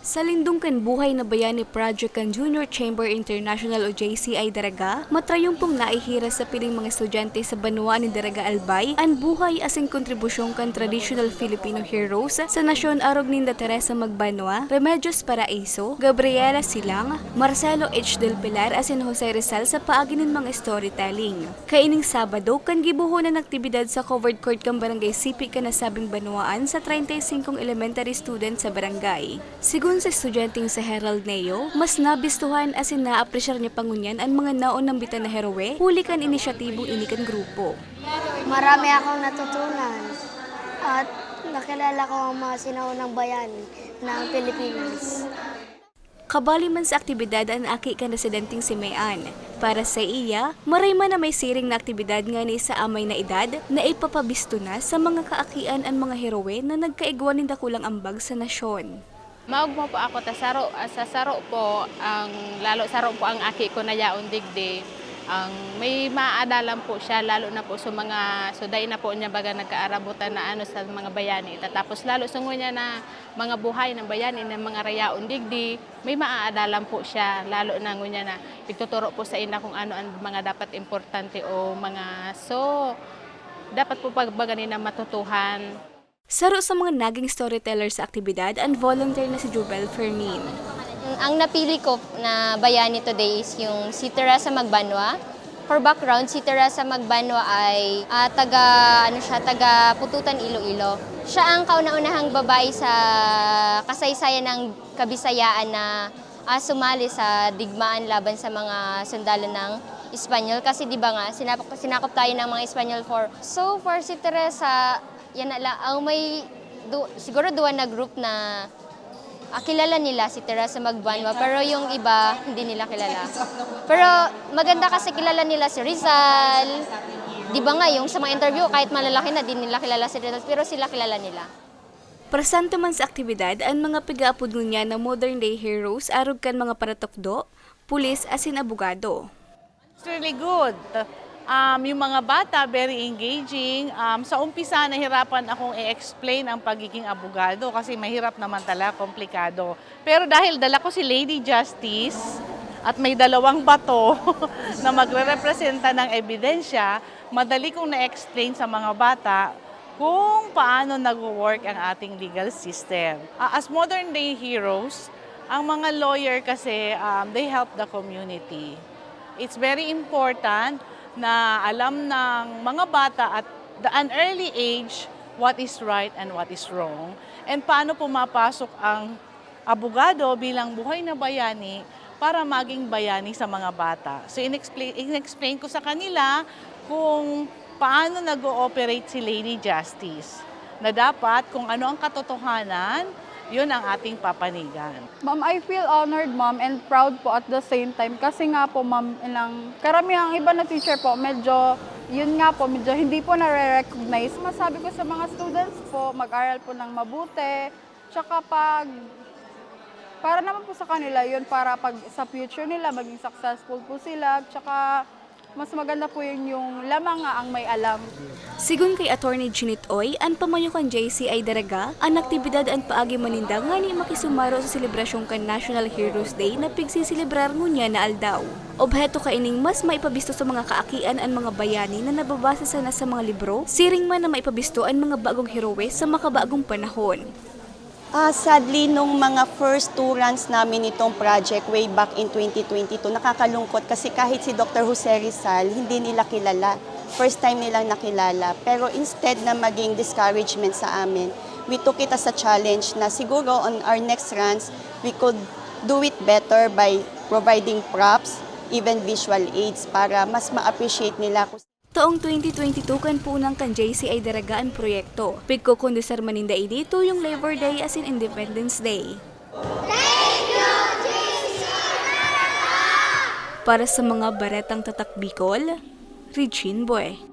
Sa lindungkan buhay na bayani project kan Junior Chamber International o JCI Daraga, matrayong pong naihira sa piling mga estudyante sa Banwa ni Daraga Albay, ang buhay asing kontribusyon kan traditional Filipino heroes sa nasyon arog ninda Teresa Magbanwa, Remedios Paraiso, Gabriela Silang, Marcelo H. Del Pilar asin Jose Rizal sa paaginin mga storytelling. Kaining Sabado, kan gibuho ng aktibidad sa covered court kang barangay Sipi kanasabing Banwaan sa 35 elementary students sa barangay. Sigun sa estudyanteng sa Herald Neo, mas nabistuhan asin naapresyar niya pangunyan ang mga naon ng bitan na heroe, huli kan inisyatibong inikan grupo. Marami akong natutunan at nakilala ko ang mga sinaunang bayan ng Pilipinas. Kabali man sa aktibidad ang aki kan residenteng si Mayan. Para sa iya, maray man na may siring na aktibidad nga ni sa amay na edad na ipapabisto na sa mga kaakian ang mga heroe na nagkaigwan ng dakulang ambag sa nasyon. Maog mo po ako ta saro ah, sa saro po ang lalo saro po ang aki ko na yaon digdi. Ang may maadalan po siya lalo na po sa mga suday na po niya baga nagkaarabutan na ano sa mga bayani. Tapos lalo sungo niya na mga buhay ng bayani ng mga rayaon digdi may maaadalan po siya lalo na ngunya na ituturo po sa ina kung ano ang mga dapat importante o mga so dapat po pagbaganin na matutuhan Saro sa mga naging storyteller sa aktibidad ang volunteer na si Jubel Fermin. Ang napili ko na bayani today is yung si Teresa Magbanwa. For background, si Teresa Magbanwa ay ah, taga ano siya, taga Pututan Iloilo. Siya ang kauna-unahang babae sa kasaysayan ng Kabisayaan na ah, sumali sa digmaan laban sa mga sundalo ng Espanyol kasi di ba nga sinakop, sinakop tayo ng mga Espanyol for so for si Teresa yan na lang ang may du, siguro duwa na group na Ah, kilala nila si Teresa Magbanwa, pero yung iba, hindi nila kilala. Pero maganda kasi kilala nila si Rizal. Di ba nga, yung sa mga interview, kahit malalaki na, di nila kilala si Rizal, pero sila kilala nila. Presente man sa aktibidad ang mga pigaapod niya na modern day heroes arog kan mga paratokdo, pulis asin abogado. It's really good. Um, yung mga bata, very engaging. Um, sa umpisa, nahirapan akong i-explain ang pagiging abogado kasi mahirap naman talaga, komplikado. Pero dahil dala ko si Lady Justice at may dalawang bato na magre-representa ng ebidensya, madali kong na-explain sa mga bata kung paano nag-work ang ating legal system. Ah, as modern day heroes, ang mga lawyer kasi, um, they help the community. It's very important na alam ng mga bata at the, an early age what is right and what is wrong and paano pumapasok ang abogado bilang buhay na bayani para maging bayani sa mga bata. So in-explain, in-explain ko sa kanila kung paano nag-ooperate si Lady Justice na dapat kung ano ang katotohanan, yun ang ating papanigan. Ma'am, I feel honored, ma'am, and proud po at the same time. Kasi nga po, ma'am, ilang, karamihang iba na teacher po, medyo, yun nga po, medyo hindi po nare-recognize. Masabi ko sa mga students po, mag-aral po ng mabuti. Tsaka pag, para naman po sa kanila, yun, para pag sa future nila, maging successful po sila. Tsaka, mas maganda po yun yung lamang nga ang may alam. Sigun kay Attorney Ginit Oy, ang pamayukan JC ay daraga, ang aktibidad ang paagi maninda nga ni makisumaro sa selebrasyon kan National Heroes Day na pigsisilibrar ngunya na aldaw. Obheto kaining mas maipabisto sa mga kaakian ang mga bayani na nababasa sana sa mga libro, siring man na maipabisto ang mga bagong heroe sa makabagong panahon. Ah, sadly, nung mga first two runs namin itong project way back in 2022, nakakalungkot kasi kahit si Dr. Jose Rizal, hindi nila kilala. First time nilang nakilala. Pero instead na maging discouragement sa amin, we took it as a challenge na siguro on our next runs, we could do it better by providing props, even visual aids para mas ma-appreciate nila Taong 2022 kan punang kan JC ay daraga ang proyekto. Pigko kondisar maninda ini yung Labor Day as in Independence Day. Para sa mga baretang tatak Bicol, Regine Boy.